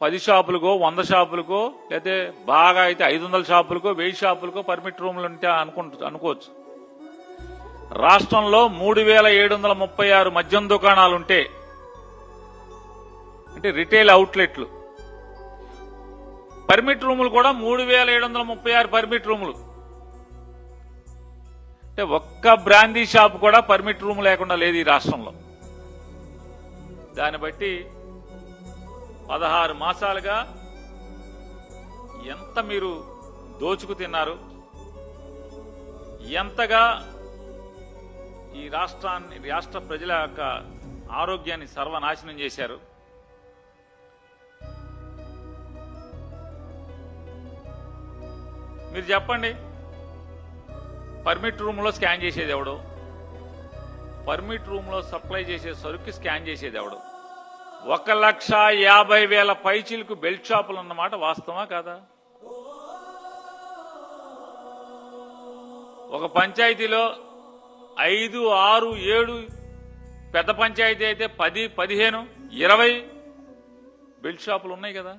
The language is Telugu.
పది షాపులకో వంద షాపులకో లేకపోతే బాగా అయితే ఐదు వందల షాపులకో వెయ్యి షాపులకో పర్మిట్ రూములు ఉంటే అనుకుంటు అనుకోవచ్చు. రాష్ట్రంలో మూడు వేల ఏడు వందల ముప్పై ఆరు మద్యం దుకాణాలు ఉంటే అంటే రిటైల్ అవుట్లెట్లు పర్మిట్ రూములు కూడా మూడు వేల ఏడు వందల ముప్పై ఆరు పర్మిట్ రూములు అంటే ఒక్క బ్రాందీ షాప్ కూడా పర్మిట్ రూమ్ లేకుండా లేదు ఈ రాష్ట్రంలో. దాన్ని బట్టి పదహారు మాసాలుగా ఎంత మీరు దోచుకు తిన్నారు? ఎంతగా ఈ రాష్ట్రాన్ని రాష్ట్ర ప్రజల యొక్క ఆరోగ్యాన్ని సర్వనాశనం చేశారు? మీరు చెప్పండి. పర్మిట్ రూమ్లో స్కాన్ చేసేది ఎవడు? పర్మిట్ రూమ్లో సప్లై చేసే సరుకు స్కాన్ చేసేది ఎవడు? ఒక లక్ష యాభై వేల పైచీలకు బెల్ట్ షాపులు అన్నమాట వాస్తవా కాదా? ఒక పంచాయతీలో ఐదు ఆరు ఏడు పెద్ద పంచాయతీ అయితే పది పదిహేను ఇరవై బెల్ట్ షాపులు ఉన్నాయి కదా?